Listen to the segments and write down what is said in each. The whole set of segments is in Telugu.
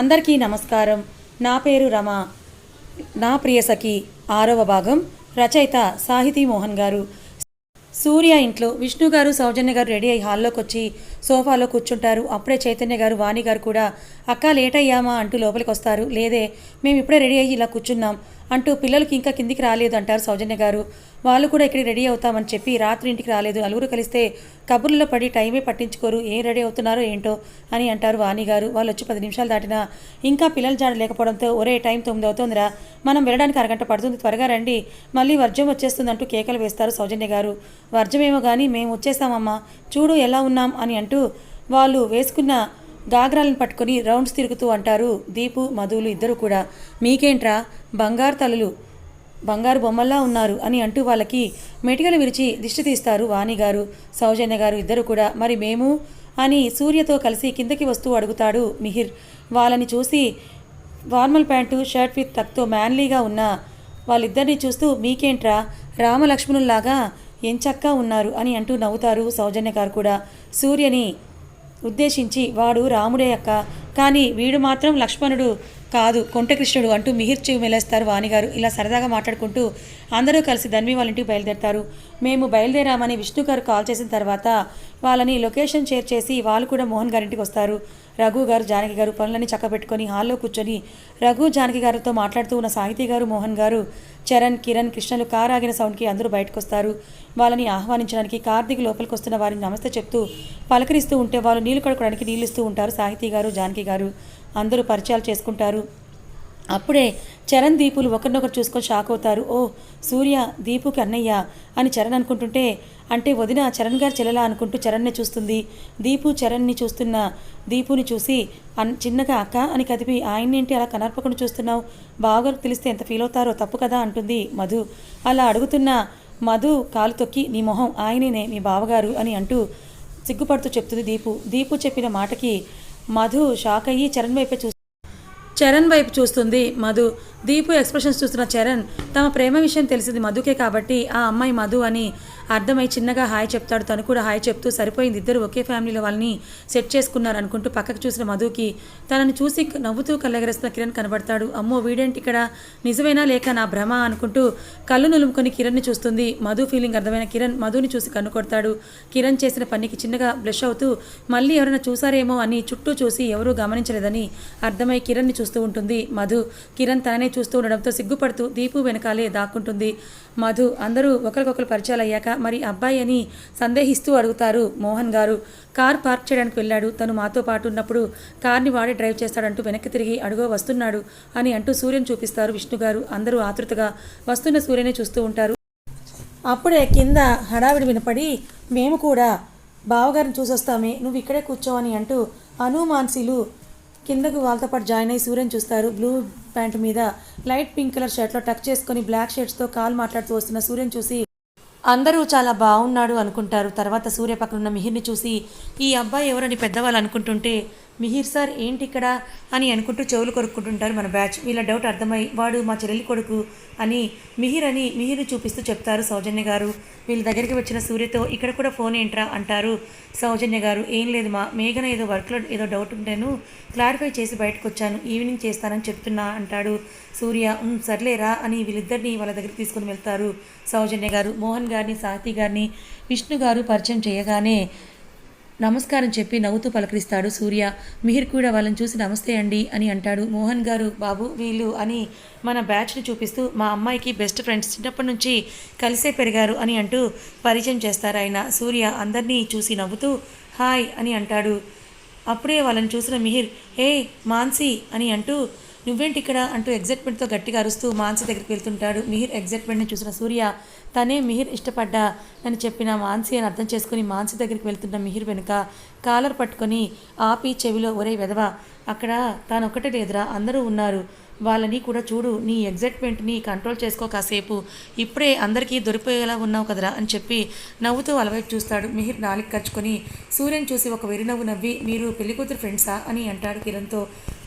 అందరికీ నమస్కారం. నా పేరు రమ. నా ప్రియసఖి ఆరవ భాగం రచయిత సాహితీ మోహన్ గారు. సూర్య ఇంట్లో విష్ణు గారు సౌజన్య గారు రెడీ అయ్యి హాల్లోకి వచ్చి సోఫాలో కూర్చుంటారు. అప్పుడే చైతన్య గారు వాణి గారు కూడా అక్క లేట్ అయ్యామా అంటూ లోపలికి వస్తారు. లేదే మేము ఇప్పుడే రెడీ అయ్యి ఇలా కూర్చున్నాం. అంటూ పిల్లలకి ఇంకా కిందికి రాలేదు అంటారు సౌజన్య గారు. వాళ్ళు కూడా ఇక్కడ రెడీ అవుతామని చెప్పి రాత్రి ఇంటికి రాలేదు. నలుగురు కలిస్తే కబుర్లలో పడి టైమే పట్టించుకోరు. ఏం రెడీ అవుతున్నారో ఏంటో అని అంటారు వాణి గారు. వాళ్ళు వచ్చి పది నిమిషాలు దాటినా ఇంకా పిల్లలు జాడ లేకపోవడంతో ఒరే టైం తొమ్మిది అవుతుందిరా. మనం వెళ్ళడానికి అరగంట పడుతుంది. త్వరగా రండి. మళ్ళీ వర్జం వచ్చేస్తుంది అంటూ కేకలు వేస్తారు సౌజన్య గారు. వర్జమేమో కానీ మేము వచ్చేస్తామమ్మా చూడు ఎలా ఉన్నాం అని అంటూ వాళ్ళు వేసుకున్న గాగ్రాలను పట్టుకొని రౌండ్స్ తిరుగుతూ అంటారు దీపు మధువులు ఇద్దరు కూడా. మీకేంట్రా? బంగారు తలలు బంగారు బొమ్మల్లా ఉన్నారు అని అంటూ వాళ్ళకి మెటికలు విరిచి దిష్టి తీస్తారు వాణి గారు. సౌజన్య గారు ఇద్దరు కూడా మరి మేము? అని సూర్యతో కలిసి కిందకి వస్తూ అడుగుతాడు మిహిర్. వాళ్ళని చూసి ఫార్మల్ ప్యాంటు షర్ట్ విత్ తక్తో మ్యాన్లీగా ఉన్న వాళ్ళిద్దరిని చూస్తూ మీకేంట్రా? రామలక్ష్మణుల్లాగా ఎంచక్కా ఉన్నారు అని అంటూ నవ్వుతారు సౌజన్య గారు కూడా. సూర్యని ఉద్దేశించి వాడు రాముడే అక్క. కానీ వీడు మాత్రం లక్ష్మణుడు. కాదు కొంటకృష్ణుడు అంటూ మిహిర్ చెవి మెలేస్తారు వాణిగారు. ఇలా సరదాగా మాట్లాడుకుంటూ అందరూ కలిసి ధన్వి వాళ్ళ ఇంటికి బయలుదేరతారు. మేము బయలుదేరామని విష్ణు గారు కాల్ చేసిన తర్వాత వాళ్ళని లొకేషన్ షేర్ చేసి వాళ్ళు కూడా మోహన్ గారింటికి వస్తారు. రఘు గారు జానకి గారు పనులని చక్కబెట్టుకొని హాల్లో కూర్చొని రఘు జానకి గారితో మాట్లాడుతూ ఉన్న సాహితీ గారు మోహన్ గారు చరణ్ కిరణ్ కృష్ణలు కారు ఆగిన సౌండ్కి అందరూ బయటకు వస్తారు వాళ్ళని ఆహ్వానించడానికి కార్తీక్ లోపలికి వస్తున్న వారిని నమస్తే చెప్తూ పలకరిస్తూ ఉంటే వాళ్ళు నీళ్ళు కడుకోవడానికి నీళ్ళు ఇస్తూ ఉంటారు సాహితీ గారు జానకి గారు. అందరూ పరిచయాలు చేసుకుంటారు. అప్పుడే చరణ్ దీపులు ఒకరినొకరు చూసుకొని షాక్ అవుతారు. ఓ సూర్య దీపుకి అన్నయ్య అని చరణ్ అనుకుంటుంటే అంటే వదిన చరణ్ గారు చెల్లెలా అనుకుంటూ చరణ్ని చూస్తుంది. దీపు చరణ్ని చూస్తున్న దీపుని చూసి అన్ చిన్నగా అక్క అని కదిపి ఆయన్నేంటి అలా కనర్పకుండా చూస్తున్నావు? బాగా తెలిస్తే ఎంత ఫీల్ అవుతారో తప్పు కదా అంటుంది మధు. అలా అడుగుతున్న మధు కాలు తొక్కి నీ మొహం ఆయనే మీ బావగారు అని అంటూ సిగ్గుపడుతూ చెప్తుంది దీపు. దీపు చెప్పిన మాటకి మధు షాక్ అయ్యి చరణ్ వైపే చూ చరణ్ వైపు చూస్తుంది మధు. దీపు ఎక్స్ప్రెషన్స్ చూస్తున్న చరణ్ తమ ప్రేమ విషయం తెలిసింది మధుకే కాబట్టి ఆ అమ్మాయి మధు అని అర్థమై చిన్నగా హాయ్ చెప్తాడు. తను కూడా హాయ్ చెప్తూ సరిపోయింది. ఇద్దరు ఒకే ఫ్యామిలీలో వాళ్ళని సెట్ చేసుకున్నారు అనుకుంటూ పక్కకు చూసిన మధుకి తనని చూసి నవ్వుతూ కళ్ళెగరేస్తున్న కిరణ్ కనబడతాడు. అమ్మో వీడేంటి ఇక్కడ? నిజమేనా లేక నా భ్రమ అనుకుంటూ కళ్ళు నులుముకొని కిరణ్ని చూస్తుంది. మధు ఫీలింగ్ అర్థమైన కిరణ్ మధుని చూసి కన్ను కొడతాడు. కిరణ్ చేసిన పనికి చిన్నగా బ్లష్ అవుతూ మళ్ళీ ఎవరైనా చూసారేమో అని చుట్టూ చూసి ఎవరూ గమనించలేదని అర్థమై కిరణ్ని చూస్తూ ఉంటుంది. మధు కిరణ్ తననే చూస్తూ ఉండడంతో సిగ్గుపడుతూ దీపు వెనకాలే దాక్కుంటుంది. మధు అందరూ ఒకరికొకరు పరిచయాలు అయ్యాక మరి అబ్బాయి అని సందేహిస్తూ అడుగుతారు మోహన్ గారు. కార్ పార్క్ చేయడానికి వెళ్ళాడు. తను మాతో పాటు ఉన్నప్పుడు కార్ని వాడే డ్రైవ్ చేస్తాడంటూ వెనక్కి తిరిగి అడుగో వస్తున్నాడు అని అంటూ సూర్యని చూపిస్తారు విష్ణు గారు. అందరూ ఆతృతగా వస్తున్న సూర్యనే చూస్తూ ఉంటారు. అప్పుడే కింద హడావిడి వినపడి మేము కూడా బావగారిని చూసొస్తామే. నువ్వు ఇక్కడే కూర్చోవని అంటూ అనుమాన్సీలు కిందకు వాళ్ళతో పాటు జాయిన్ అయ్యి సూర్యని చూస్తారు. బ్లూ ప్యాంట్ మీద లైట్ పింక్ కలర్ షర్ట్లో టక్ చేసుకొని బ్లాక్ షర్ట్స్తో కాల్ మాట్లాడుతూ వస్తున్న సూర్యని చూసి అందరూ చాలా బాగున్నాడు అనుకుంటారు. తర్వాత సూర్య పక్కన ఉన్న మిహిర్ని చూసి ఈ అబ్బాయి ఎవరని పెద్దవాళ్ళు అనుకుంటుంటే మిహిర్ సార్ ఏంటి ఇక్కడ అని అనుకుంటూ చెవులు కొరుక్కుంటుంటారు మన బ్యాచ్. వీళ్ళ డౌట్ అర్థమై వాడు మా చెల్లెలి కొడుకు అని మిహిర్ అని మిహిర్ని చూపిస్తూ చెప్తారు సౌజన్య గారు. వీళ్ళ దగ్గరికి వచ్చిన సూర్యతో ఇక్కడ కూడా ఫోన్ ఏంట్రా? అంటారు సౌజన్య గారు. ఏం లేదు మా మేఘన ఏదో వర్క్లో ఏదో డౌట్ ఉంటేను క్లారిఫై చేసి బయటకు వచ్చాను ఈవినింగ్ చేస్తానని చెప్తున్నా అంటాడు సూర్య. సర్లేరా అని వీళ్ళిద్దరిని వాళ్ళ దగ్గరికి తీసుకుని వెళ్తారు సౌజన్య గారు. మోహన్ గారిని సాహితీ గారిని విష్ణు గారు పరిచయం చేయగానే నమస్కారం చెప్పి నవ్వుతూ పలకరిస్తాడు సూర్య. మిహిర్ కూడా వాళ్ళని చూసి నమస్తే అండి అని అంటాడు. మోహన్ గారు బాబు వీళ్ళు అని మన బ్యాచ్ని చూపిస్తూ మా అమ్మాయికి బెస్ట్ ఫ్రెండ్స్ చిన్నప్పటి నుంచి కలిసే పెరిగారు అని అంటూ పరిచయం చేస్తారు ఆయన. సూర్య అందరినీ చూసి నవ్వుతూ హాయ్ అని అంటాడు. అప్పుడే వాళ్ళని చూసిన మిహిర్ ఏ మాన్సీ అని అంటూ నువ్వేంటి ఇక్కడ అంటూ ఎగ్జైట్మెంట్తో గట్టిగా అరుస్తూ మాన్సి దగ్గరికి వెళ్తుంటాడు. మిహిర్ ఎగ్జైట్మెంట్ని చూసిన సూర్య తనే మిహిర్ ఇష్టపడ్డా అని చెప్పిన మాన్సి అని అర్థం చేసుకుని మాన్సి దగ్గరికి వెళ్తున్న మిహిర్ వెనుక కాలర్ పట్టుకొని ఆపి చెవిలో ఒరే వెధవ అక్కడ తానొక్కటే లేదురా అందరూ ఉన్నారు. వాళ్ళని కూడా చూడు నీ ఎగ్జైట్మెంట్ని కంట్రోల్ చేసుకో కాసేపు. ఇప్పుడే అందరికీ దొరిపోయేలా ఉన్నావు కదరా అని చెప్పి నవ్వుతూ అలవైపు చూస్తాడు మిహిర్ నాలుగు కచ్చుకొని సూర్యని చూసి ఒక వెరినవ్వు నవ్వి మీరు పెళ్ళికూతురు ఫ్రెండ్సా అని అంటాడు కిరణ్తో.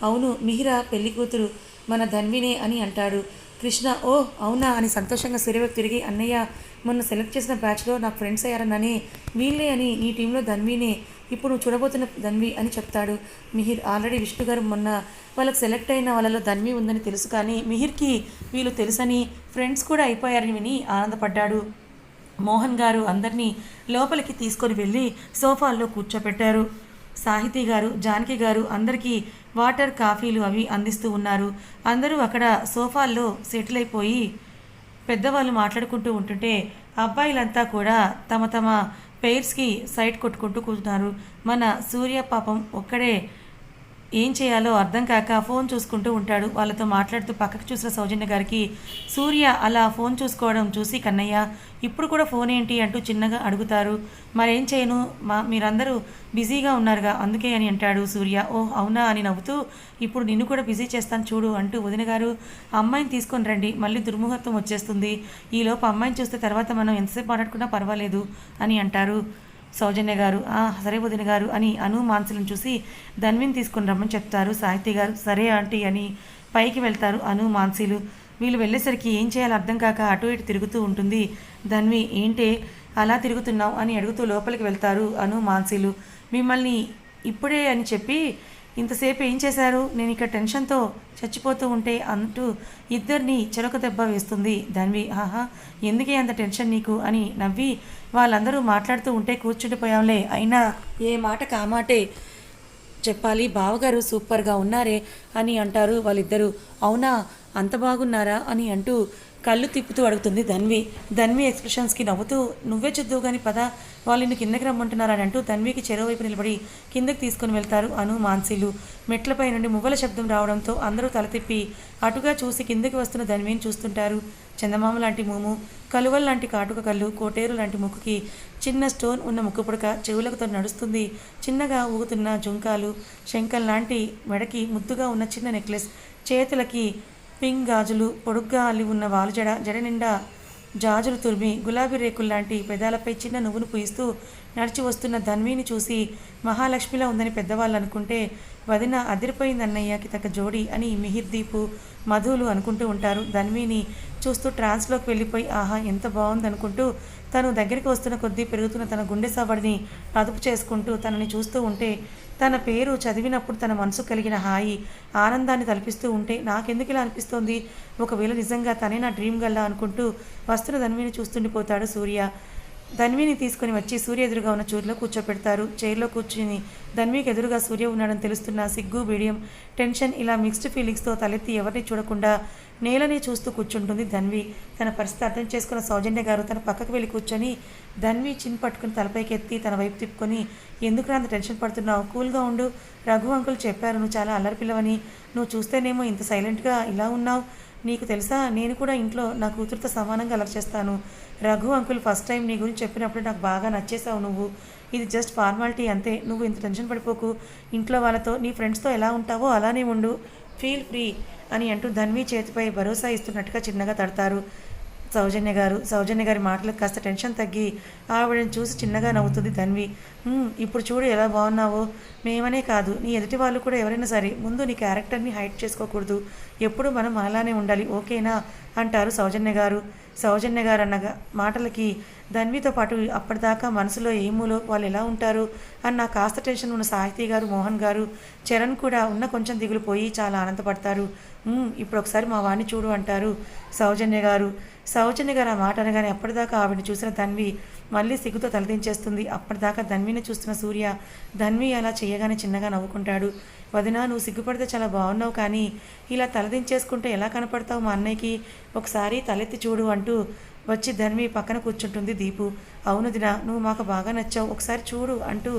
అవును మిహిరా పెళ్ళికూతురు మన ధన్వినే అని అంటాడు. కృష్ణ ఓ అవునా అని సంతోషంగా సూర్యవైపు తిరిగి అన్నయ్య మొన్న సెలెక్ట్ చేసిన బ్యాచ్లో నాకు ఫ్రెండ్స్ అయ్యారనని వీళ్ళే అని ఈ టీంలో ధన్వీనే ఇప్పుడు నువ్వు చూడబోతున్న ధన్వి అని చెప్తాడు. మిహిర్ ఆల్రెడీ విష్ణు గారు మొన్న వాళ్ళకి సెలెక్ట్ అయిన వాళ్ళలో ధన్వి ఉందని తెలుసు కానీ మిహిర్కి వీళ్ళు తెలుసని ఫ్రెండ్స్ కూడా అయిపోయారని విని ఆనందపడ్డాడు. మోహన్ గారు అందరినీ లోపలికి తీసుకొని వెళ్ళి సోఫాల్లో కూర్చోపెట్టారు. సాహితీ గారు జానకి గారు అందరికీ వాటర్ కాఫీలు అవి అందిస్తూ ఉన్నారు. అందరూ అక్కడ సోఫాల్లో సెటిల్ అయిపోయి పెద్దవాళ్ళు మాట్లాడుకుంటూ ఉంటుంటే అబ్బాయిలంతా కూడా తమ తమ పెయిర్స్కి సైట్ కొట్టుకుంటూ కూర్చున్నారు. మన సూర్య పాపం ఒక్కడే ఏం చేయాలో అర్థం కాక ఫోన్ చూసుకుంటూ ఉంటాడు. వాళ్ళతో మాట్లాడుతూ పక్కకు చూసిన సౌజన్య గారికి సూర్య అలా ఫోన్ చూసుకోవడం చూసి కన్నయ్య ఇప్పుడు కూడా ఫోన్ ఏంటి? అంటూ చిన్నగా అడుగుతారు. మరేం చేయను? మా మీరందరూ బిజీగా ఉన్నారుగా అందుకే అని అంటాడు సూర్య. ఓహ్ అవునా? అని నవ్వుతూ ఇప్పుడు నిన్ను కూడా బిజీ చేస్తాను చూడు అంటూ వదిన గారు అమ్మాయిని తీసుకొని రండి మళ్ళీ దుర్ముహూర్తం వచ్చేస్తుంది. ఈలోపు అమ్మాయిని చూస్తే తర్వాత మనం ఎంతసేపు మాట్లాడుకున్నా పర్వాలేదు అని అంటారు. సౌజన్య గారు "ఆ, సరే వదిన గారు అని అను మాన్సులను చూసి ధన్విని తీసుకుని రమ్మని చెప్తారు. సాహిత్య గారు సరే ఆంటీ అని పైకి వెళ్తారు అను మాన్సీలు. వీళ్ళు వెళ్ళేసరికి ఏం చేయాలో అర్థం కాక అటు ఇటు తిరుగుతూ ఉంటుంది. ధన్వి ఏంటే? అలా తిరుగుతున్నావు? అని అడుగుతూ లోపలికి వెళ్తారు అను మాన్సీలు. మిమ్మల్ని ఇప్పుడే అని చెప్పి ఇంతసేపు ఏం చేశారు? నేను ఇక్కడ టెన్షన్తో చచ్చిపోతూ ఉంటే అంటూ ఇద్దరిని చెరొక దెబ్బ వేస్తుంది ధన్వి. ఆహా ఎందుకే అంత టెన్షన్ నీకు? అని నవ్వి వాళ్ళందరూ మాట్లాడుతూ ఉంటే కూర్చుండిపోయాంలే. అయినా ఏ మాట కామాటే చెప్పాలి. బావగారు సూపర్గా ఉన్నారే అని అంటారు వాళ్ళిద్దరూ. అవునా? అంత బాగున్నారా? అని అంటూ కళ్ళు తిప్పుతూ అడుగుతుంది ధన్వి. ధన్వి ఎక్స్ప్రెషన్స్కి నవ్వుతూ నువ్వే చూద్దువు కానీ పద వాళ్ళు నిన్ను కిందకి రమ్మంటున్నారని అంటూ ధన్వికి చెరోవైపు నిలబడి కిందకి తీసుకుని వెళ్తారు అను మాన్సీలు. మెట్లపై నుండి మువ్వల శబ్దం రావడంతో అందరూ తల తిప్పి అటుగా చూసి కిందకి వస్తున్న ధన్విని చూస్తుంటారు. చందమామ లాంటి మూము కలువల్ లాంటి కాటుక కళ్ళు కోటేరు లాంటి ముక్కుకి చిన్న స్టోన్ ఉన్న ముక్కు పుడక చెవులకుతో నడుస్తుంది. చిన్నగా ఊగుతున్న జుంకాలు శంఖం లాంటి మెడకి ముద్దుగా ఉన్న చిన్న నెక్లెస్ చేతులకి పింక్ గాజులు పొడుగ్గా అల్లి ఉన్న వాలు జడ జడ నిండా జాజులు తురిమి గులాబీ రేకుల్లాంటి పెదాలపై చిన్న నువ్వును పూయిస్తూ నడిచి వస్తున్న ధన్విని చూసి మహాలక్ష్మిలా ఉందని పెద్దవాళ్ళు అనుకుంటే వదిన అదిరిపోయింది అన్నయ్యకి తగ్గ జోడి అని మిహిర్ దీపు మధులు అనుకుంటూ ఉంటారు. ధన్విని చూస్తూ ట్రాన్స్లోకి వెళ్ళిపోయి ఆహా ఎంత బాగుంది అనుకుంటూ తను దగ్గరికి వస్తున్న కొద్దీ పెరుగుతున్న తన గుండె సవడిని అదుపు చేసుకుంటూ తనని చూస్తూ ఉంటే తన పేరు చదివినప్పుడు తన మనసు కలిగిన హాయి ఆనందాన్ని తలపిస్తూ ఉంటే నాకెందుకు ఇలా అనిపిస్తోంది? ఒకవేళ నిజంగా తనే నా డ్రీమ్ గల్లా అనుకుంటూ వస్తున్న ధన్విని చూస్తుండిపోతాడు సూర్య. ధన్విని తీసుకొని వచ్చి సూర్య ఎదురుగా ఉన్న చైర్లో కూర్చోపెడతారు. చైర్లో కూర్చుని ధన్వికి ఎదురుగా సూర్య ఉన్నాడని తెలుస్తున్న సిగ్గు బిడియం టెన్షన్ ఇలా మిక్స్డ్ ఫీలింగ్స్తో తలెత్తి ఎవరిని చూడకుండా నేలని చూస్తూ కూర్చుంటుంది ధన్వి. తన పరిస్థితి అర్థం చేసుకున్న సౌజన్య గారు తన పక్కకు వెళ్ళి కూర్చొని ధన్వి చిన్ పట్టుకుని తలపైకి ఎత్తి తన వైపు తిప్పుకొని ఎందుకు అంత టెన్షన్ పడుతున్నావు? కూల్గా ఉండు. రఘు అంకుల్ చెప్పారు నువ్వు చాలా అల్లరి పిల్లవని. నువ్వు చూస్తేనేమో ఇంత సైలెంట్గా ఇలా ఉన్నావు. నీకు తెలుసా? నేను కూడా ఇంట్లో నా కూతురుతో సమానంగా అలర్ చేస్తాను. రఘు అంకుల్ ఫస్ట్ టైం నీ గురించి చెప్పినప్పుడు నాకు బాగా నచ్చేసావు నువ్వు. ఇది జస్ట్ ఫార్మాలిటీ అంతే. నువ్వు ఇంత టెన్షన్ పడిపోకు. ఇంట్లో వాళ్ళతో నీ ఫ్రెండ్స్తో ఎలా ఉంటావో అలానే ఉండు. ఫీల్ ఫ్రీ అని అంటూ ధన్వి చేతిపై భరోసా ఇస్తున్నట్టుగా చిన్నగా తడతారు. సౌజన్య గారు సౌజన్య గారి మాటలకు కాస్త టెన్షన్ తగ్గి ఆవిడని చూసి చిన్నగా నవ్వుతుంది తన్వి. ఇప్పుడు చూడు ఎలా బాగున్నావో మేమనే కాదు నీ ఎదుటి వాళ్ళు కూడా ఎవరైనా సరే ముందు నీ క్యారెక్టర్ని హైట్ చేసుకోకూడదు. ఎప్పుడు మనం మనలానే ఉండాలి ఓకేనా? అంటారు సౌజన్య గారు. సౌజన్య గారు అన్న మాటలకి ధన్వితో పాటు అప్పటిదాకా మనసులో ఏమూలో వాళ్ళు ఎలా ఉంటారు అన్న కాస్త టెన్షన్ ఉన్న సాహితీ గారు మోహన్ గారు చరణ్ కూడా ఉన్న కొంచెం దిగులు పోయి చాలా ఆనందపడతారు. ఇప్పుడు ఒకసారి మా వాణ్ణి చూడు అంటారు సౌజన్య గారు. సౌజన్య గారు ఆ మాట అనగానే అప్పటిదాకా ఆవిడని చూసిన ధన్వి మళ్ళీ సిగ్గుతో తలదించేస్తుంది. అప్పటిదాకా ధన్విని చూస్తున్న సూర్య ధన్వి అలా చేయగానే చిన్నగా నవ్వుకుంటాడు. వదినా నువ్వు సిగ్గుపడితే చాలా బాగున్నావు కానీ ఇలా తలదించేసుకుంటే ఎలా కనపడతావు మా అన్నయ్యకి? ఒకసారి తలెత్తి చూడు అంటూ వచ్చి ధన్వి పక్కన కూర్చుంటుంది దీపు. అవును దిన నువ్వు మాకు బాగా నచ్చావు. ఒకసారి చూడు అంటూ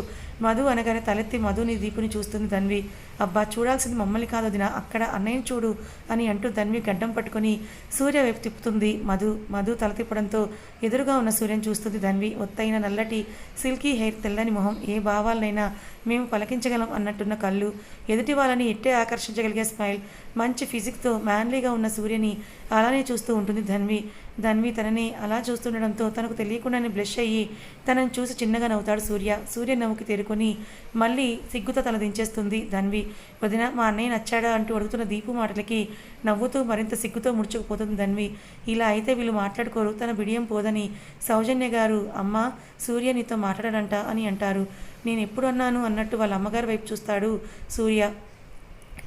మధు అనగానే తలెత్తి మధుని దీపుని చూస్తుంది ధన్వి. అబ్బా చూడాల్సింది మమ్మల్ని కాదు దిన అక్కడ అన్నయ్యని చూడు అని అంటూ ధన్వి గడ్డం పట్టుకొని సూర్య వైపు తిప్పుతుంది మధు. మధు తల తిప్పడంతో ఎదురుగా ఉన్న సూర్యని చూస్తుంది ధన్వి. ఒత్తైన నల్లటి సిల్కీ హెయిర్ తెల్లని మొహం. ఏ భావాలనైనా మేము పలకించగలం అన్నట్టున్న కళ్ళు. ఎదుటి వాళ్ళని ఎట్టే ఆకర్షించగలిగే స్మైల్. మంచి ఫిజిక్స్తో మ్యాన్లీగా ఉన్న సూర్యని అలానే చూస్తూ ఉంటుంది ధన్వి. ధన్వి తనని అలా చూస్తుండడంతో తనకు తెలియకుండానే బ్లష్ అయ్యి తనని చూసి చిన్నగా నవ్వుతాడు సూర్య. సూర్య నవ్వుకి తేరుకొని మళ్ళీ సిగ్గుతో తల దించేస్తుంది ధన్వి వదిన మా అన్నయ్య నచ్చాడా? అంటూ అడుగుతున్న దీపు మాటలకి నవ్వుతూ మరింత సిగ్గుతో ముడుచుకుపోతుంది ధన్వి ఇలా అయితే వీళ్ళు మాట్లాడుకోరు తన బిడియం పోదని సౌజన్య గారు అమ్మ సూర్య నీతో మాట్లాడడంట అని అంటారు. నేను ఎప్పుడు అన్నాను? అన్నట్టు వాళ్ళ అమ్మగారి వైపు చూస్తాడు సూర్య.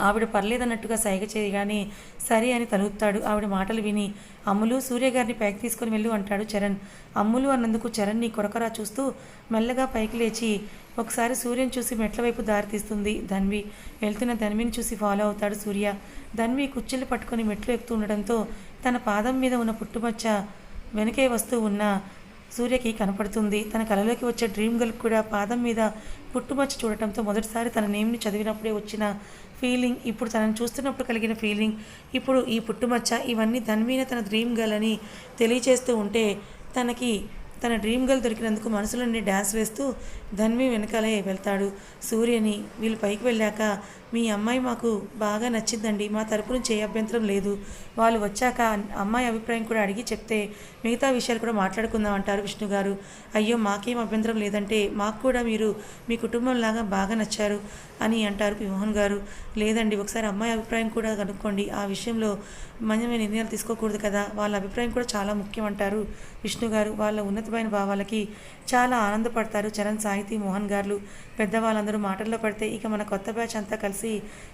ఆవిడ పర్లేదన్నట్టుగా సైగ చేయగానే సరే అని తలుపుతాడు. ఆవిడ మాటలు విని అమ్ములు సూర్యగారిని పైకి తీసుకొని వెళ్ళు అంటాడు చరణ్. అమ్ములు అన్నందుకు చరణ్ని కొరకరా చూస్తూ మెల్లగా పైకి లేచి ఒకసారి సూర్యని చూసి మెట్ల వైపు దారి తీస్తుంది. ధన్వి వెళ్తున్న ధన్విని చూసి ఫాలో అవుతాడు సూర్య. ధన్వి కుర్చీలు పట్టుకొని మెట్లు ఎక్కుతూ ఉండడంతో తన పాదం మీద ఉన్న పుట్టుమచ్చ వెనకే వస్తూ ఉన్న సూర్యకి కనపడుతుంది. తన కలలోకి వచ్చే డ్రీమ్ గర్ల్ కూడా పాదం మీద పుట్టుమచ్చ చూడటంతో మొదటిసారి తన నేమ్ని చదివినప్పుడే వచ్చిన ఫీలింగ్ ఇప్పుడు తనను చూస్తున్నప్పుడు కలిగిన ఫీలింగ్ ఇప్పుడు ఈ పుట్టుమచ్చ ఇవన్నీ ధన్వీన తన డ్రీమ్ గర్ల్ అని తెలియచేస్తూ ఉంటే తనకి తన డ్రీమ్ గర్ల్ దొరికినందుకు మనసులోనే డ్యాన్స్ వేస్తూ ధన్వి వెనకాలే వెళ్తాడు. సూర్యని వీళ్ళు పైకి వెళ్ళాక మీ అమ్మాయి మాకు బాగా నచ్చిందండి మా తరపు నుంచి ఏ అభ్యంతరం లేదు. వాళ్ళు వచ్చాక అమ్మాయి అభిప్రాయం కూడా అడిగి చెప్తే మిగతా విషయాలు కూడా మాట్లాడుకుందాం అంటారు విష్ణు గారు. అయ్యో మాకేం అభ్యంతరం లేదంటే మాకు కూడా మీరు మీ కుటుంబంలాగా బాగా నచ్చారు అని అంటారు మోహన్ గారు. లేదండి ఒకసారి అమ్మాయి అభిప్రాయం కూడా కనుక్కోండి. ఆ విషయంలో మనమే నిర్ణయాలు తీసుకోకూడదు కదా. వాళ్ళ అభిప్రాయం కూడా చాలా ముఖ్యం అంటారు విష్ణు గారు. వాళ్ళ ఉన్నతమైన భావాలకి చాలా ఆనందపడతారు చరణ్ సాహితీ మోహన్ గారు. పెద్దవాళ్ళందరూ మాటల్లో పడితే ఇక మన కొత్త బ్యాచ్ అంతా కలిసి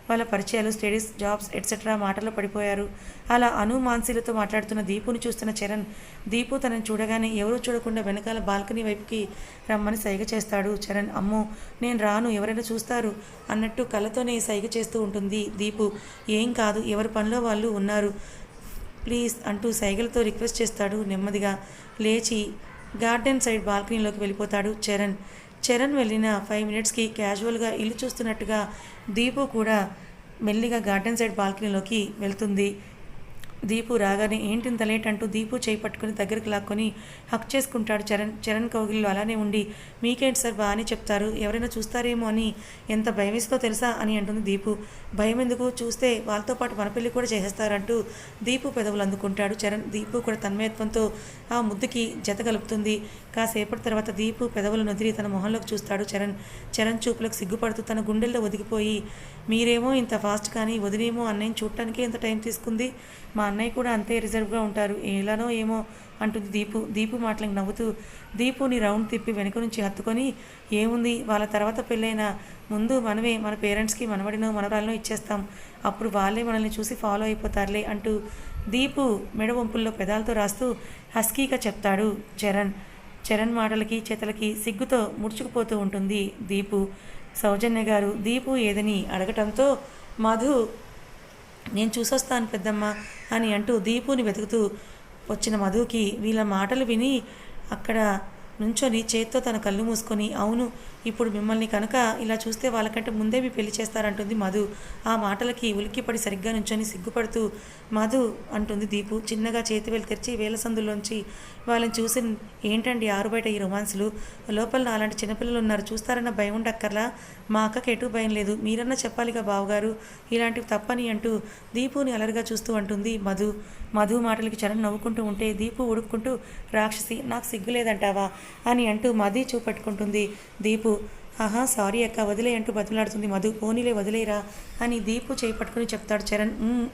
వాళ్ళ పరిచయాలు స్టడీస్ జాబ్స్ ఎట్సెట్రా మాటల్లో పడిపోయారు. అలా అను మాన్సీలతో మాట్లాడుతున్న దీపుని చూస్తున్న చరణ్ దీపు తనని చూడగానే ఎవరూ చూడకుండా వెనకాల బాల్కనీ వైపుకి రమ్మని సైగ చేస్తాడు. చరణ్ అమ్మో నేను రాను ఎవరైనా చూస్తారు అన్నట్టు కళ్ళతోనే సైగ చేస్తూ ఉంటుంది దీపు. ఏం కాదు ఎవరి పనిలో వాళ్ళు ఉన్నారు. ప్లీజ్ అంటూ సైగలతో రిక్వెస్ట్ చేస్తాడు నెమ్మదిగా. లేచి గార్డెన్ సైడ్ బాల్కనీలోకి వెళ్ళిపోతాడు చరణ్. చరణ్ వెళ్ళిన ఫైవ్ మినిట్స్కి క్యాజువల్గా ఇల్లు చూస్తున్నట్టుగా దీపు కూడా మెల్లిగా గార్డెన్ సైడ్ బాల్కనీలోకి వెళ్తుంది. దీపు రాగానే ఏంటి ఇంత అంటూ దీపు చేయి పట్టుకుని దగ్గరికి లాక్కొని హక్ చేసుకుంటాడు చరణ్. చరణ్ కౌగిల్లో అలానే ఉండి మీకేంటి సార్ బాగానే చెప్తారు. ఎవరైనా చూస్తారేమో అని ఎంత భయం తెలుసా అని అంటుంది దీపు. భయం ఎందుకు చూస్తే వాళ్ళతో పాటు మన పెళ్ళి కూడా చేసేస్తారంటూ దీపు పెదవులు అందుకుంటాడు చరణ్. దీపు కూడా తన్మయత్వంతో ఆ ముద్దుకి జత కలుపుతుంది. కాసేపటి తర్వాత దీపు పెదవులు నొదిరి తన మొహంలోకి చూస్తాడు చరణ్. చరణ్ చూపులకు సిగ్గుపడుతూ తన గుండెల్లో ఒదిగిపోయి మీరేమో ఇంత ఫాస్ట్ కానీ వదిలేమో అన్నయ్యని చూడటానికే ఇంత టైం తీసుకుంది. మా అన్నయ్య కూడా అంతే రిజర్వ్గా ఉంటారు. ఎలానో ఏమో అంటుంది దీపు. దీపు మాటలకు నవ్వుతూ దీపుని రౌండ్ తిప్పి వెనుక నుంచి హత్తుకొని ఏముంది? వాళ్ళ తర్వాత పెళ్ళైన ముందు మనమే మన పేరెంట్స్కి మనవడినో మనవరాలనో ఇచ్చేస్తాం. అప్పుడు వాళ్ళే మనల్ని చూసి ఫాలో అయిపోతారులే అంటూ దీపు మెడ వంపుల్లో పెదాలతో రాస్తూ హస్కీగా చెప్తాడు చరణ్. చరణ్ మాటలకి చేతలకి సిగ్గుతో ముడుచుకుపోతూ ఉంటుంది దీపు. సౌజన్య గారు దీపు ఏదని అడగటంతో మధు నేను చూసొస్తాను పెద్దమ్మ అని అంటూ దీపుని వెతుకుతూ వచ్చిన మధుకి వీళ్ళ మాటలు విని అక్కడ నుంచొని చేత్తో తన కళ్ళు మూసుకొని అవును ఇప్పుడు మిమ్మల్ని కనుక ఇలా చూస్తే వాళ్ళకంటే ముందే మీ పెళ్ళి చేస్తారంటుంది మధు. ఆ మాటలకి ఉలిక్కిపడి సరిగ్గా నుంచొని సిగ్గుపడుతూ మధు అంటుంది దీపు. చిన్నగా చేతి వేలు తెరిచి వేల సందులోంచి వాళ్ళని చూసి ఏంటండి ఆరు బయట ఈ రొమాన్స్లు? లోపల అలాంటి చిన్నపిల్లలు ఉన్నారు. చూస్తారన్న భయం ఉండక్కర్లా మా అక్కకి ఎటు భయం లేదు. మీరన్నా చెప్పాలిగా బావగారు? ఇలాంటివి తప్పని అంటూ దీపుని అలరిగా చూస్తూ అంటుంది మధు. మధు మాటలకి చరణ్ నవ్వుకుంటూ ఉంటే దీపు ఉడుక్కుంటూ రాక్షసి నాకు సిగ్గులేదంటావా? అని అంటూ మధి చూపెట్టుకుంటుంది దీపు. ఆహా సారీ అక్క వదిలే అంటూ బతిలాడుతుంది మధు. పోనీలే వదిలేరా అని దీపు చేయి పట్టుకుని చెప్తాడు చరణ్.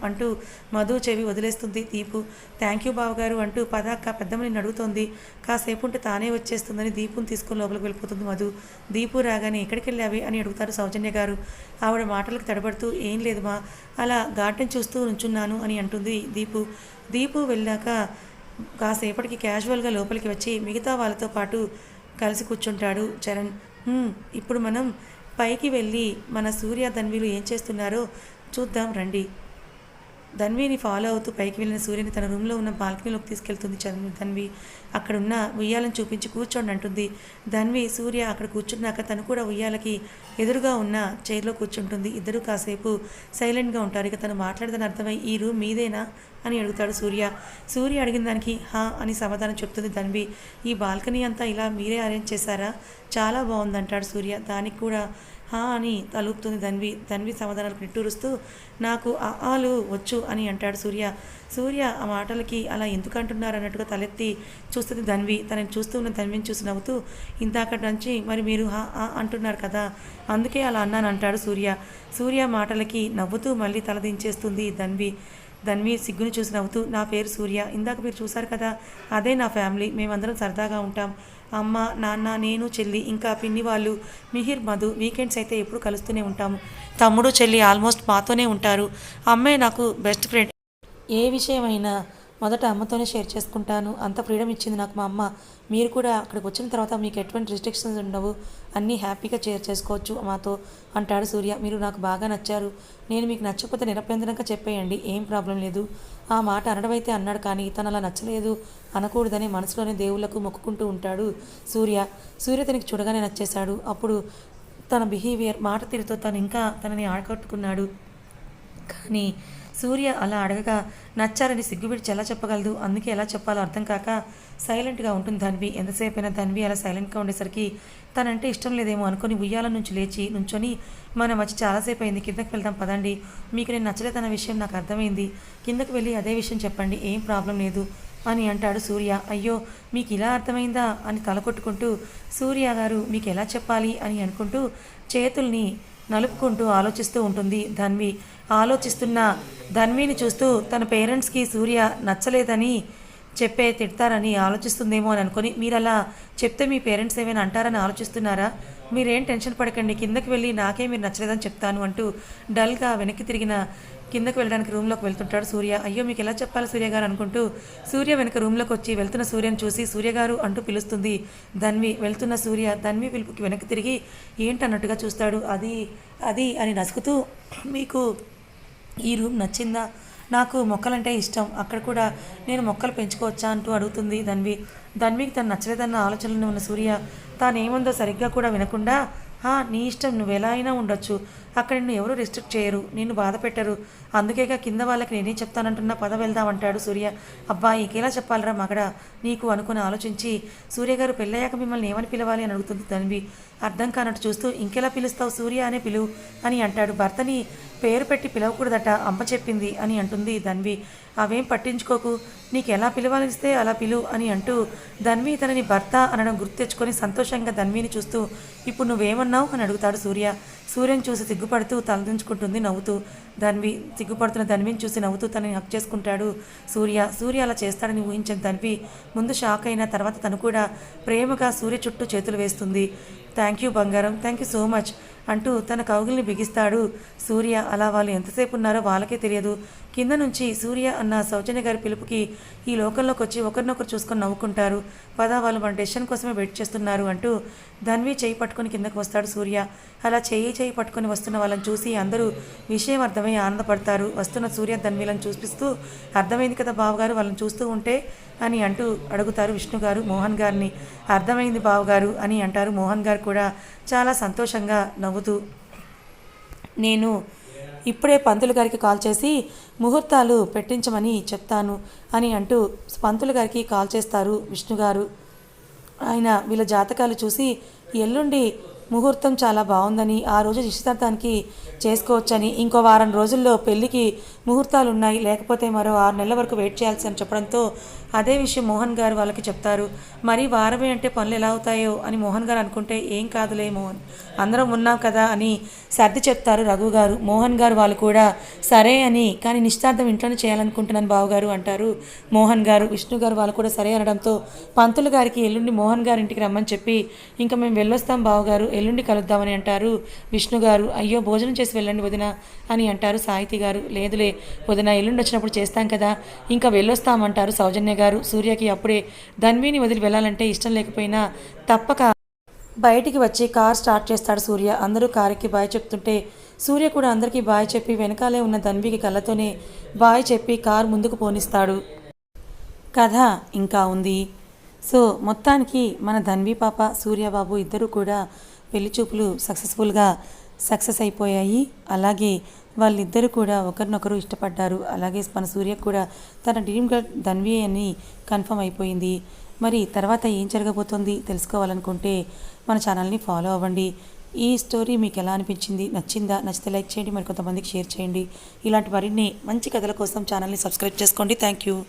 అంటూ మధు చెవి వదిలేస్తుంది దీపు. థ్యాంక్ యూ బావగారు అంటూ పద అక్క పెద్దమ్మని అడుగుతోంది. కాసేపు ఉంటే తానే వచ్చేస్తుందని దీపుని తీసుకుని లోపలికి వెళ్ళిపోతుంది మధు. దీపు రాగానే ఎక్కడికి వెళ్ళావి అని అడుగుతారు సౌజన్య గారు. ఆవిడ మాటలకు తడబడుతూ ఏం లేదు మా అలా గార్డెన్ చూస్తూ నుంచున్నాను అని అంటుంది దీపు. దీపు వెళ్ళాక కాసేపటికి క్యాజువల్గా లోపలికి వచ్చి మిగతా వాళ్ళతో పాటు కలిసి కూర్చుంటాడు చరణ్. ఇప్పుడు మనం పైకి వెళ్ళి మన సూర్య ధన్వీలు ఏం చేస్తున్నారో చూద్దాం రండి. ధన్విని ఫాలో అవుతూ పైకి వెళ్ళిన సూర్యని తన రూమ్లో ఉన్న బాల్కనీలోకి తీసుకెళ్తుంది చరణ్ ధన్వి. అక్కడ ఉన్న ఉయ్యాలను చూపించి కూర్చోండి అంటుంది. ధన్వి సూర్య అక్కడ కూర్చున్నాక తను కూడా ఉయ్యాలకి ఎదురుగా ఉన్న చైర్లో కూర్చుంటుంది. ఇద్దరు కాసేపు సైలెంట్గా ఉంటారు. ఇక తను మాట్లాడదని అర్థమై ఈ రూమ్ మీదేనా? అని అడుగుతాడు సూర్య. సూర్య అడిగిన దానికి హా అని సమాధానం చెప్తుంది ధన్వి. ఈ బాల్కనీ అంతా ఇలా మీరే అరేంజ్ చేశారా? చాలా బాగుందంటాడు సూర్య. దానికి కూడా హా అని తలుపుతుంది ధన్వి. ధన్వి సమాధానాలకు నిట్టూరుస్తూ నాకు ఆ ఆలు వచ్చు అని అంటాడు సూర్య. సూర్య ఆ మాటలకి అలా ఎందుకు అంటున్నారు అన్నట్టుగా తలెత్తి చూస్తుంది ధన్వి. తనని చూస్తూ ఉన్న ధన్విని చూసి నవ్వుతూ ఇంతాకటి నుంచి మరి మీరు హా ఆ అంటున్నారు కదా అందుకే అలా అన్నాను అంటాడు సూర్య. సూర్య మాటలకి నవ్వుతూ మళ్ళీ తలదించేస్తుంది ధన్వి. ధన్వి సిగ్గుని చూసి నవ్వుతూ నా పేరు సూర్య. ఇందాక మీరు చూశారు కదా అదే నా ఫ్యామిలీ. మేమందరం సరదాగా ఉంటాం. అమ్మ నాన్న నేను చెల్లి ఇంకా పిన్ని వాళ్ళు మిహిర్ మధు వీకెండ్స్ అయితే ఎప్పుడు కలుస్తూనే ఉంటాము. తమ్ముడు చెల్లి ఆల్మోస్ట్ మాతోనే ఉంటారు. అమ్మే నాకు బెస్ట్ ఫ్రెండ్. ఏ విషయమైనా మొదట అమ్మతోనే షేర్ చేసుకుంటాను. అంత ఫ్రీడమ్ ఇచ్చింది నాకు మా అమ్మ. మీరు కూడా అక్కడికి వచ్చిన తర్వాత మీకు ఎటువంటి రిస్ట్రిక్షన్స్ ఉండవు. అన్నీ హ్యాపీగా షేర్ చేసుకోవచ్చు మాతో అంటాడు సూర్య. మీరు నాకు బాగా నచ్చారు. నేను మీకు నచ్చకపోతే నిరభ్యంతరంగా చెప్పేయండి. ఏం ప్రాబ్లం లేదు. ఆ మాట అనడమైతే అన్నాడు కానీ తను అలా నచ్చలేదు అనకూడదని మనసులోనే దేవుళ్ళకు మొక్కుకుంటూ ఉంటాడు సూర్య. సూర్య తనకి చూడగానే నచ్చేశాడు. అప్పుడు తన బిహేవియర్ మాట తీరుతో తను ఇంకా తనని ఆడకట్టుకున్నాడు కానీ సూర్య అలా అడగగా నచ్చారని సిగ్గుబిడిచి ఎలా చెప్పగలదు. అందుకే ఎలా చెప్పాలో అర్థం కాక సైలెంట్గా ఉంటుంది ధన్వి. ఎంతసేపు అయినా ధన్వి అలా సైలెంట్గా ఉండేసరికి తనంటే ఇష్టం లేదేమో అనుకుని ఉయ్యాల నుంచి లేచి నుంచొని మనం వచ్చి చాలాసేపు అయింది కిందకి వెళ్దాం పదండి. మీకు నేను నచ్చలేదన్న విషయం నాకు అర్థమైంది. కిందకి వెళ్ళి అదే విషయం చెప్పండి. ఏం ప్రాబ్లం లేదు అని అంటాడు సూర్య. అయ్యో మీకు ఇలా అర్థమైందా? అని తలకొట్టుకుంటూ సూర్య గారు మీకు ఎలా చెప్పాలి? అని అనుకుంటూ చేతుల్ని నలుపుకుంటూ ఆలోచిస్తూ ఉంటుంది ధన్వి. ఆలోచిస్తున్న ధన్విని చూస్తూ తన పేరెంట్స్కి సూర్య నచ్చలేదని చెప్పే తిడతారని ఆలోచిస్తుందేమో అని అనుకొని మీరు అలా చెప్తే మీ పేరెంట్స్ ఏమైనా అంటారని ఆలోచిస్తున్నారా? మీరేం టెన్షన్ పడకండి కిందకి వెళ్ళి నాకే మీరు నచ్చలేదని చెప్తాను అంటూ డల్గా వెనక్కి తిరిగిన కిందకు వెళ్ళడానికి రూమ్లోకి వెళ్తుంటాడు సూర్య. అయ్యో మీకు ఎలా చెప్పాలి సూర్య గారు అనుకుంటూ. సూర్య వెనక రూమ్లోకి వచ్చి వెళ్తున్న సూర్యని చూసి సూర్యగారు అంటూ పిలుస్తుంది. ధన్వి వెళ్తున్న సూర్య ధన్వి పిలుపుకి వెనక్కి తిరిగి ఏంటన్నట్టుగా చూస్తాడు. అది అది అని నసుకుతూ మీకు ఈ రూమ్ నచ్చిందా? నాకు మొక్కలంటే ఇష్టం. అక్కడ కూడా నేను మొక్కలు పెంచుకోవచ్చా అంటూ అడుగుతుంది ధన్వి. ధన్వికి తను నచ్చలేదన్న ఆలోచనలో ఉన్న సూర్య తానేముందో సరిగ్గా కూడా వినకుండా నీ ఇష్టం నువ్వు ఎలా అయినా ఉండొచ్చు. అక్కడ నిన్ను ఎవరు రెస్ట్రిక్ట్ చేయరు నిన్ను బాధ పెట్టరు. అందుకేగా కింద వాళ్ళకి నేనే చెప్తానంటున్నా పద వెళ్దామంటాడు సూర్య. అబ్బా ఇంకేలా చెప్పాలరా మగడ? నీకు అనుకుని ఆలోచించి. సూర్య గారు పెళ్ళయ్యాక మిమ్మల్ని ఏమని పిలవాలి అని అడుగుతుంది ధన్వి అర్థం కానట్టు చూస్తూ ఇంకెలా పిలుస్తావు సూర్య అనే పిలువు అని అంటాడు భర్తని. పేరు పెట్టి పిలవకూడదట అమ్మ చెప్పింది అని అంటుంది ధన్వి అవేం పట్టించుకోకు. నీకు ఎలా పిలవాలిస్తే అలా పిలు అని అంటూ ధన్వి తనని భర్త అనడం గుర్తు తెచ్చుకొని సంతోషంగా ధన్విని చూస్తూ ఇప్పుడు నువ్వేమన్నావు? అని అడుగుతాడు సూర్య. సూర్యని చూసి సిగ్గుపడుతూ తలదించుకుంటుంది నవ్వుతూ. ధన్వి సిగ్గుపడుతున్న ధన్విని చూసి నవ్వుతూ తనని హక్ చేసుకుంటాడు సూర్య. సూర్య అలా చేస్తాడని ఊహించిన ధన్వి ముందు షాక్ అయిన తర్వాత తను కూడా ప్రేమగా సూర్య చుట్టూ చేతులు వేస్తుంది. థ్యాంక్ యూ బంగారం థ్యాంక్ యూ సో మచ్ అంటూ తన కౌగిల్ని బిగిస్తాడు సూర్య. అలా వాళ్ళు ఎంతసేపు ఉన్నారో వాళ్ళకే తెలియదు. కింద నుంచి సూర్య అన్న సౌజన్య గారి పిలుపుకి ఈ లోకంలోకి వచ్చి ఒకరినొకరు చూసుకొని నవ్వుకుంటారు. పద వాళ్ళు మన డెసిషన్ కోసమే వెయిట్ చేస్తున్నారు అంటూ ధన్వి చేయి పట్టుకొని కిందకు వస్తాడు సూర్య. అలా చేయి చేయి పట్టుకొని వస్తున్న వాళ్ళని చూసి అందరూ విషయం అర్థమై ఆనందపడతారు. వస్తున్న సూర్య ధన్వీలను చూపిస్తూ అర్థమైంది కదా బావగారు వాళ్ళని చూస్తూ ఉంటే అని అంటూ అడుగుతారు విష్ణు గారు మోహన్ గారిని. అర్థమైంది బావగారు అని అంటారు మోహన్ గారు కూడా చాలా సంతోషంగా నవ్వుతూ నేను ఇప్పుడే పంతులు గారికి కాల్ చేసి ముహూర్తాలు పెట్టించమని చెప్తాను అని అంటూ పంతులు గారికి కాల్ చేస్తారు విష్ణు గారు. ఆయన వీళ్ళ జాతకాలు చూసి ఎల్లుండి ముహూర్తం చాలా బాగుందని ఆ రోజు నిశ్చితార్థానికి చేసుకోవచ్చని ఇంకో వారం రోజుల్లో పెళ్ళికి ముహూర్తాలు ఉన్నాయి లేకపోతే మరో ఆరు నెలల వరకు వెయిట్ చేయాల్సి అని చెప్పడంతో అదే విషయం మోహన్ గారు వాళ్ళకి చెప్తారు. మరి వారమే అంటే పనులు ఎలా అవుతాయో? అని మోహన్ గారు అనుకుంటే ఏం కాదులే మోహన్. అందరం ఉన్నాం కదా అని సర్ది చెప్తారు రఘు గారు. మోహన్ గారు వాళ్ళు కూడా సరే అని కానీ నిశ్చార్థం ఇంట్లోనే చేయాలనుకుంటున్నాను బావగారు అంటారు మోహన్ గారు. విష్ణు గారు వాళ్ళు కూడా సరే అనడంతో పంతులు గారికి ఎల్లుండి మోహన్ గారి ఇంటికి రమ్మని చెప్పి ఇంకా మేము వెళ్ళొస్తాం బావగారు ఎల్లుండి కలుద్దామని అంటారు విష్ణు గారు. అయ్యో భోజనం చేసి వెళ్ళండి వదిన అని అంటారు సాహితీ గారు. లేదులే వదిన ఎల్లుండి వచ్చినప్పుడు చేస్తాం కదా ఇంకా వెళ్ళొస్తామంటారు సౌజన్య గారు సూర్యకి అప్పుడే ధన్విని వదిలి వెళ్ళాలంటే ఇష్టం లేకపోయినా తప్పక బయటికి వచ్చి కార్ స్టార్ట్ చేస్తాడు సూర్య. అందరూ కారుకి బాయ్ చెప్తుంటే సూర్య కూడా అందరికీ బాయ్ చెప్పి వెనకాలే ఉన్న ధన్వికి కళ్ళతోనే బాయ్ చెప్పి కార్ ముందుకు పోనిస్తాడు. కథ ఇంకా ఉంది. సో మొత్తానికి మన ధన్వి పాప సూర్యబాబు ఇద్దరు కూడా పెళ్ళి చూపులు సక్సెస్ఫుల్గా సక్సెస్ అయిపోయాయి. అలాగే వాళ్ళిద్దరూ కూడా ఒకరినొకరు ఇష్టపడ్డారు. అలాగే మన సూర్య కూడా తన డ్రీమ్ గర్ల్ ధన్వి అని కన్ఫర్మ్ అయిపోయింది. మరి తర్వాత ఏం జరగబోతోంది తెలుసుకోవాలనుకుంటే మన ఛానల్ని ఫాలో అవ్వండి. ఈ స్టోరీ మీకు ఎలా అనిపించింది? నచ్చిందా? నచ్చితే లైక్ చేయండి. మరి కొంతమందికి షేర్ చేయండి. ఇలాంటి మరిన్ని మంచి కథల కోసం ఛానల్ని సబ్స్క్రైబ్ చేసుకోండి. Thank you